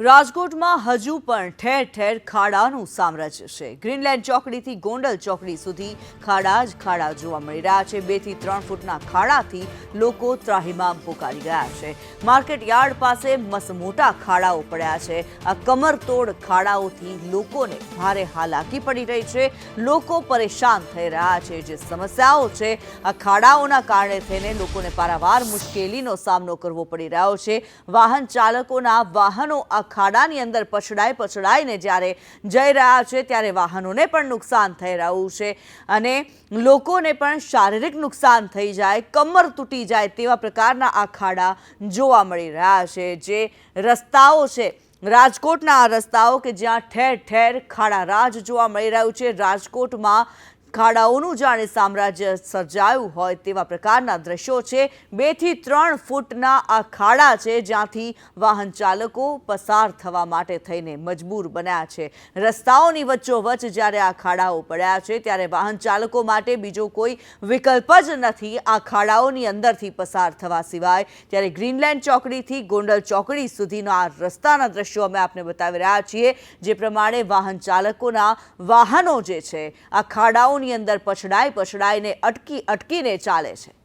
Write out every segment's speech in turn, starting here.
રાજકોટમાં હજુ પણ ઠેર ઠેર ખાડાનું સામ્રાજ્ય છે. ગ્રીનલેન્ડ ચોકડીથી ગોંડલ ચોકડી સુધી ખાડા જ ખાડા જોવા મળી રહ્યા છે. બેથી ત્રણ ફૂટના ખાડાથી લોકો ત્રાહિમામ પોકારી ગયા છે. માર્કેટ યાર્ડ પાસે મસ્ત મોટા ખાડાઓ પડ્યા છે. આ કમરતોડ ખાડાઓથી લોકોને ભારે હાલાકી પડી રહી છે. લોકો પરેશાન થઈ રહ્યા છે. જે સમસ્યાઓ છે, આ ખાડાઓના કારણે થઈને લોકોને પારાવાર મુશ્કેલીનો સામનો કરવો પડી રહ્યો છે. વાહન ચાલકોના વાહનો આ ખાડાની અંદર પછડાઈ પછડાઈને જ્યારે જઈ રહ્યા છે, ત્યારે વાહનોને પણ નુકસાન થઈ રહ્યું છે અને લોકોને પણ શારીરિક નુકસાન થઈ જાય, કમર તૂટી જાય તેવા પ્રકારના આ ખાડા જોવા મળી રહ્યા છે. જે રસ્તાઓ છે, રાજકોટના આ રસ્તાઓ કે જ્યાં ઠેર ઠેર ખાડા રાજ જોવા મળી રહ્યું છે. રાજકોટમાં ખાડાઓનું જાણે સામ્રાજ્ય સર્જાયું હોય તેવા પ્રકારના દ્રશ્યો છે. બેથી ત્રણ ફૂટના આ ખાડા છે જ્યાંથી વાહન ચાલકો પસાર થવા માટે થઈને મજબૂર બન્યા છે. રસ્તાઓની વચ્ચોવચ્ચ જ્યારે આ ખાડાઓ પડ્યા છે ત્યારે વાહન ચાલકો માટે બીજો કોઈ વિકલ્પ જ નથી. આ ખાડાઓની અંદરથી પસાર થવા સિવાય ત્યારે ગ્રીનલેન્ડ ચોકડીથી ગોંડલ ચોકડી સુધીના આ રસ્તાના દ્રશ્યો અમે આપને બતાવી રહ્યા છીએ, જે પ્રમાણે વાહન ચાલકોના વાહનો જે છે, આ ખાડાઓની અંદર પછડાઈ પછડાઈને અટકી અટકીને ચાલે છે.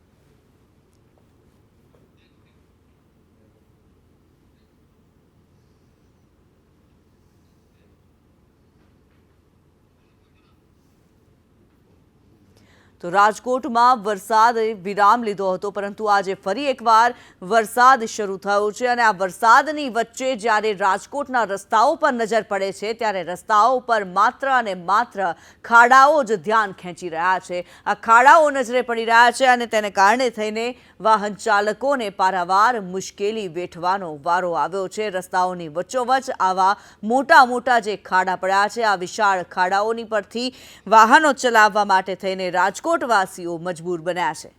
તો રાજકોટમાં વરસાદે વિરામ લીધો હતો, પરંતુ આજે ફરી એકવાર વરસાદ શરૂ થયો છે અને આ વરસાદની વચ્ચે જ્યારે રાજકોટના રસ્તાઓ પર નજર પડે છે, ત્યારે રસ્તાઓ પર માત્ર અને માત્ર ખાડાઓ જ ધ્યાન ખેંચી રહ્યા છે. આ ખાડાઓ નજરે પડી રહ્યા છે અને તેને કારણે થઈને વાહન ચાલકોને પારાવાર મુશ્કેલી વેઠવાનો વારો આવ્યો છે. રસ્તાઓની વચ્ચોવચ્ચ આવા મોટા મોટા જે ખાડા પડ્યા છે, આ વિશાળ ખાડાઓની પરથી વાહનો ચલાવવા માટે થઈને રાજકોટવાસીઓ મજબૂર બન્યા છે.